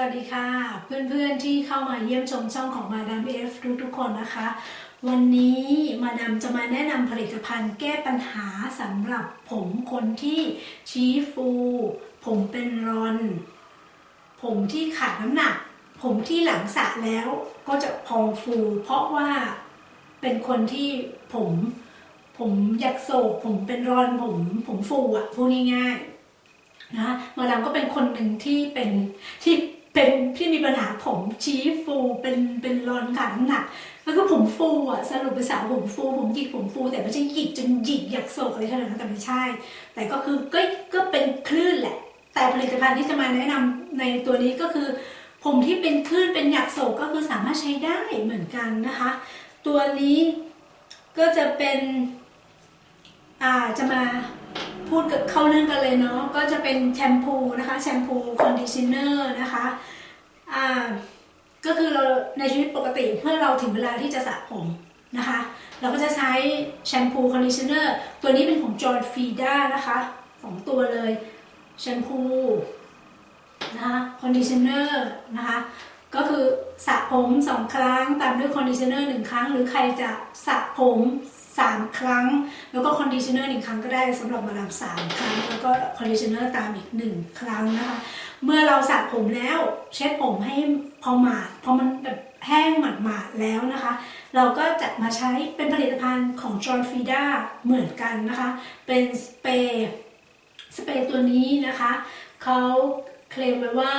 วัสดีค่ะ เพื่อนๆที่เข้ามาเยี่ยมชมช่องของมาดามเอฟทุกๆคนนะคะ วันนี้มาดามจะมาแนะนำผลิตภัณฑ์แก้ปัญหาสำหรับผมคนที่ชี้ฟู ผมเป็นรอน ผมที่ขาดน้ำหนัก ผมที่หลังสระแล้วก็จะพองฟู เพราะว่าเป็นคนที่ผม ผมอยากโศกผมเป็นรอนผมผมฟูอะ่ะพูดง่ายๆนะมาดามก็เป็นคนหนึ่งที่เป็นที่ เป็นที่มีปัญหาผมชี้ฟูเป็นเป็นรอนขาดน้ำหนักแล้วก็ผมฟูอะสรุปเป็นสาผมฟูผมหยิกผมฟู แต่ไม่ใช่หยิกจนหยิกอยากโศกอะไรขนาดนั้นแต่ไม่ใช่ แต่ก็คือก็ก็เป็นคลื่นแหละ แต่ผลิตภัณฑ์ที่จะมาแนะนำในตัวนี้ก็คือ ผมที่เป็นคลื่นเป็นหยักโศกก็คือสามารถใช้ได้เหมือนกันนะคะ ตัวนี้ก็จะเป็นอ่าจะมา พูดเข้าเรื่องกันเลยเนาะก็จะเป็นแชมพูนะคะแชมพูคอนดิชเนอร์นะคะอ่าก็คือเราในชีวิตปกติเพื่อเราถึงเวลาที่จะสระผมนะคะ เราก็จะใช้แชมพูคอนดิชเนอร์ตัวนี้เป็นของจอร์ดฟีด้านะคะสองตัวเลยแชมพูนะคะคอนดิชเนอร์นะคะ ก็คือสระผมสองครั้ง ตามด้วยคอนดิชเนอร์หนึ่งครั้ง หรือใครจะสระผมสามครั้ง แล้วก็คอนดิชเนอร์หนึ่งครั้งก็ได้สำหรับมาดามสามครั้ง แล้วก็คอนดิชเนอร์ตามอีกหนึ่งครั้งนะคะ เมื่อเราสระผมแล้วเช็ดผมให้พอหมาดพอมันแบบแห้งหมาดๆแล้วนะคะ เราก็จะมาใช้เป็นผลิตภัณฑ์ของจอร์นฟีด้าเหมือนกันนะคะ เป็นสเปรย์สเปรย์ตัวนี้นะคะเขาเคลมไว้ว่า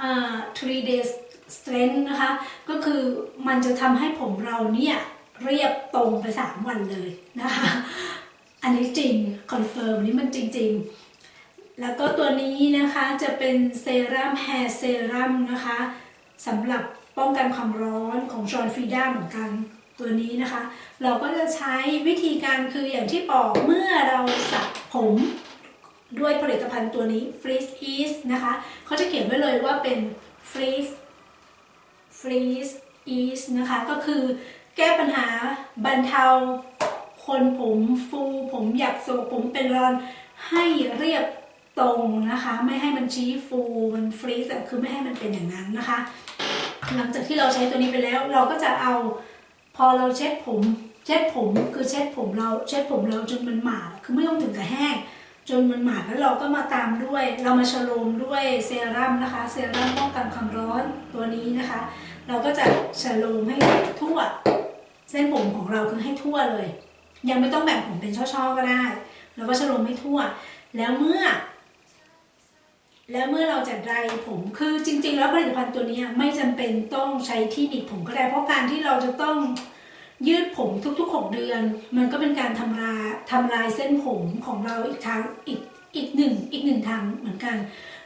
อ่า3 days strength นะคะ ก็คือมันจะทำให้ผมเราเนี่ยเรียบตรงไป 3 วันเลยนะคะ อันนี้จริงคอนเฟิร์มนี่มันจริง ๆ แล้วก็ตัวนี้นะคะจะเป็นเซรั่มแฮร์เซรั่มนะคะสำหรับป้องกันความร้อนของจอร์นฟีด้าเหมือนกันตัวนี้นะคะ เราก็จะใช้วิธีการคืออย่างที่บอกเมื่อเราสระผมด้วยผลิตภัณฑ์ตัวนี้ Freeze Ease นะคะเขาจะเขียนไว้เลยว่าเป็น Freeze Freeze Ease นะคะ ก็คือแก้ปัญหาบรรเทาคนผมฟูผมหยักโศกผมเป็นรอนให้เรียบตรงนะคะ ไม่ให้มันชี้ฟูมันฟรีซคือไม่ให้มันเป็นอย่างนั้นนะคะ หลังจากที่เราใช้ตัวนี้ไปแล้ว เราก็จะเอาพอเราเช็ดผม เช็ดผมคือเช็ดผมเราเช็ดผมเราจนมันหมาดคือไม่ต้องถึงกับแห้ง จนมันหมาดแล้วเราก็มาตามด้วย เรามาฉโลมด้วยเซรั่มนะคะ เซรั่มป้องกันความร้อนตัวนี้นะคะ เราก็จะฉโลมให้ทั่ว เส้นผมของเราคือให้ทั่วเลย ยังไม่ต้องแบ่งผมเป็นช่อๆก็ได้แล้วก็ฉโลมให้ทั่ว แล้วเมื่อ แล้วเมื่อเราจะไดรผมคือจริง ๆ แล้วผลิตภัณฑ์ตัวนี้ไม่จำเป็นต้องใช้ที่หนีบผมก็ได้เพราะการที่เราจะต้อง ยืดผมทุกๆ 6 เดือน มันก็เป็นการทำลายทำลายเส้นผมของเราอีกทางอีกอีกหนึ่งอีกหนึ่งทางเหมือนกัน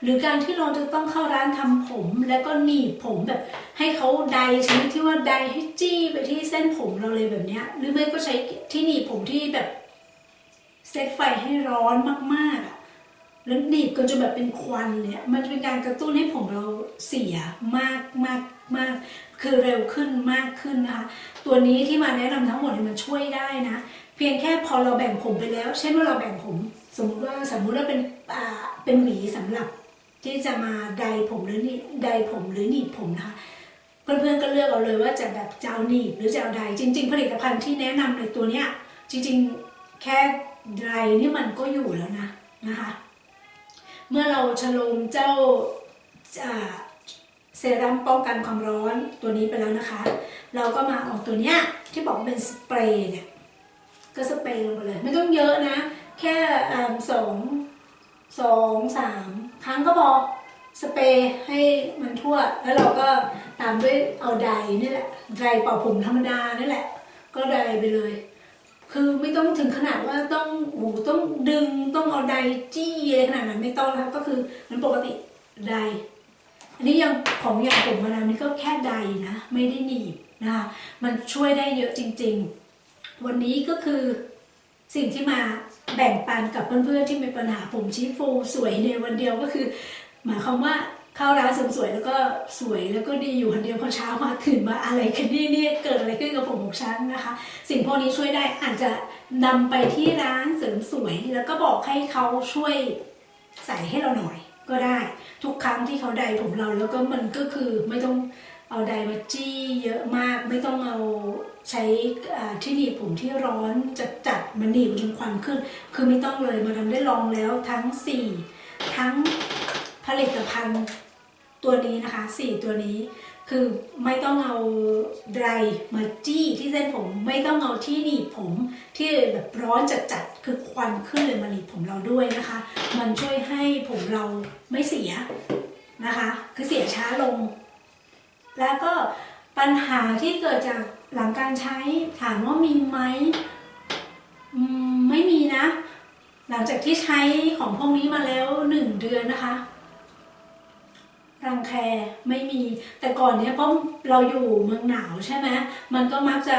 หรือการที่เราจะต้องเข้าร้านทำผม แล้วก็หนีบผมแบบให้เขาไดชนิดที่ว่าไดให้จี้ไปที่เส้นผมเราเลยแบบเนี้ยหรือไม่ก็ใช้ที่หนีบผมที่แบบเซตไฟให้ร้อนมากๆอะแล้วหนีบก็จะแบบเป็นควันเนี่ย มันจะเป็นการกระตุ้นให้ผมเราเสียมากมากมาก คือเร็วขึ้นมากขึ้นนะคะ ตัวนี้ที่มาแนะนำทั้งหมดเนี่ยมันช่วยได้นะ เพียงแค่พอเราแบ่งผมไปแล้ว เช่นว่าเราแบ่งผม สมมติว่าสมมุติว่าเป็นอ่าเป็นหวีสำหรับ ที่จะมาไดผมหรือนี่ไดผมหรือหนีบผมนะคะเพื่อนๆก็เลือกเอาเลยว่าจะแบบจะเอาหนีบหรือจะเอาไดจริง ๆ ผลิตภัณฑ์ที่แนะนำในตัวเนี้ยจริงๆแค่ไดนี่มันก็อยู่แล้วนะนะคะ เมื่อเราฉลมเจ้าอ่า เซรั่มป้องกันความร้อนตัวนี้ไปแล้วนะคะ เราก็มาเอาตัวเนี้ยที่บอกเป็นสเปรย์เนี่ยก็สเปรย์ลงไปเลย ไม่ต้องเยอะนะ แค่สองสองสามครั้งก็พอสเปรย์ให้มันทั่ว แล้วเราก็ตามด้วยเอาไดนี่แหละไดเป่าผมธรรมดานี่แหละ ก็ไดไปเลย คือไม่ต้องถึงขนาดว่าต้องโอ้ต้องดึงต้องเอาไดจี้อะไรขนาดนั้นไม่ต้องนะคะก็คือมันปกติได อันนี้ยังของอย่างผมมาแล้วนี่ก็แค่ไดร์นะ ไม่ได้หนีบนะคะมันช่วยได้เยอะจริง ๆ วันนี้ก็คือสิ่งที่มาแบ่งปันกับเพื่อนๆที่มีปัญหาผมชี้ฟูสวยในวันเดียวก็คือ หมายความว่าเข้าร้านเสริมสวยแล้วก็สวยแล้วก็ดีอยู่คนเดียวพอเช้ามาตื่นมาอะไรกันนี่เนี่ยเกิดอะไรขึ้นกับผมของฉันนะคะ สิ่งพวกนี้ช่วยได้อาจจะนำไปที่ร้านเสริมสวย แล้วก็บอกให้เขาช่วยใส่ให้เราหน่อยก็ได้ ทุกครั้งที่เขาไดผมเราแล้วก็มันก็คือไม่ต้องเอาไดมาจี้เยอะมาก ไม่ต้องเอาใช้ที่หนีบผมที่ร้อนจัดจัดๆมันหนีบจนควันขึ้น คือไม่ต้องเลยมาทำได้ลองแล้วทั้ง 4 ทั้งผลิตภัณฑ์ ตัวนี้นะคะสี่ตัวนี้คือไม่ต้องเอาไดร์มาจี้ที่เส้นผมไม่ต้องเอาที่หนีบผมที่แบบร้อนจัดๆคือควันขึ้นเลยมาหนีบผมเราด้วยนะคะ มันช่วยให้ผมเราไม่เสียนะคะ คือเสียช้าลง แล้วก็ปัญหาที่เกิดจากหลังการใช้ถามว่ามีไหมไม่มีนะ หลังจากที่ใช้ของพวกนี้มาแล้วหนึ่งเดือนนะคะ แคไม่มี แต่ก่อนเนี้ยเพราะเราอยู่เมืองหนาวใช่ไหมมันก็มักจะ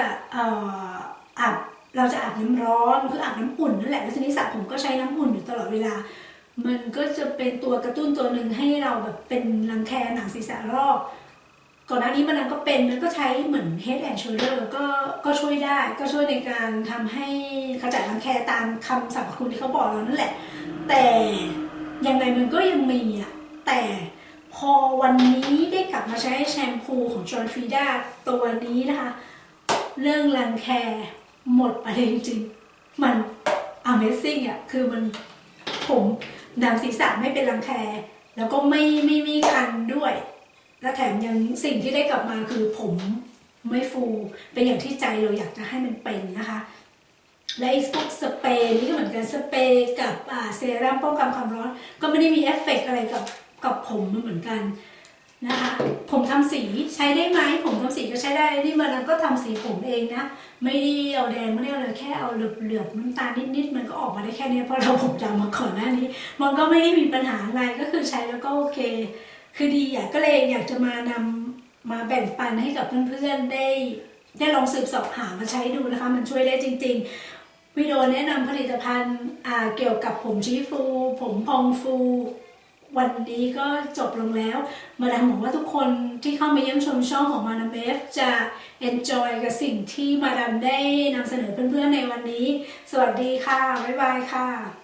อาบเราจะอาบน้ำร้อนคืออาบน้ำอุ่นนั่นแหละแล้วทีนี้สระผมก็ใช้น้ำอุ่นอยู่ตลอดเวลา มันก็จะเป็นตัวกระตุ้นตัวหนึ่งให้เราแบบเป็นรังแคหนังศีรษะรอกก่อนหน้านี้มันก็เป็นมันก็ใช้เหมือน Head and Shoulder ก็ก็ช่วยได้ก็ช่วยในการทำให้ขจัดรังแคตามคำสรรพคุณที่เขาบอกเรานั่นแหละ แต่ยังไงมันก็ยังมีอะแต่ พอวันนี้ได้กลับมาใช้แชมพูของจอร์นฟีด้าตัวนี้นะคะ เรื่องรังแคหมดไปเลยจริงๆ มัน Amazing อะคือมันผมหนังศีรษะไม่เป็นรังแคแล้วก็ไม่ไม่ไม่คันด้วย และแถมยังสิ่งที่ได้กลับมาคือผมไม่ฟู เป็นอย่างที่ใจเราอยากจะให้มันเป็นนะคะ และไอ้พวกสเปรย์นี่ก็เหมือนกันสเปรย์กับเซรั่มป้องกันความร้อน ก็ไม่ได้มีเอฟเฟกต์อะไรกับ กับผมมันเหมือนกันนะคะผมทำสีใช้ได้ไหมผมทำสีก็ใช้ได้นี่มันก็ทำสีผมเองนะไม่ได้เอาแดงไม่ได้เอาเลยแค่เอาเหลือบๆน้ำตาลนิดๆมันก็ออกมาได้แค่นี้เพราะเราผมดำมาก่อนหน้านี้ มันก็ไม่ได้มีปัญหาอะไรก็คือใช้แล้วก็โอเค คือดีอะก็เลยอยากจะมานำมาแบ่งปันให้กับเพื่อนๆได้ ได้ลองสืบสอบหามาใช้ดูนะคะ มันช่วยได้จริง ๆวิดีโอแนะนำผลิตภัณฑ์เกี่ยวกับผมชี้ฟู ผมพองฟู วันนี้ก็จบลงแล้ว มาดามหวังว่าทุกคนที่เข้ามาเยี่ยมชมช่องของมาดามเบฟจะ enjoy กับสิ่งที่มาดามได้นำเสนอเพื่อนๆในวันนี้ สวัสดีค่ะ บ๊ายบายค่ะ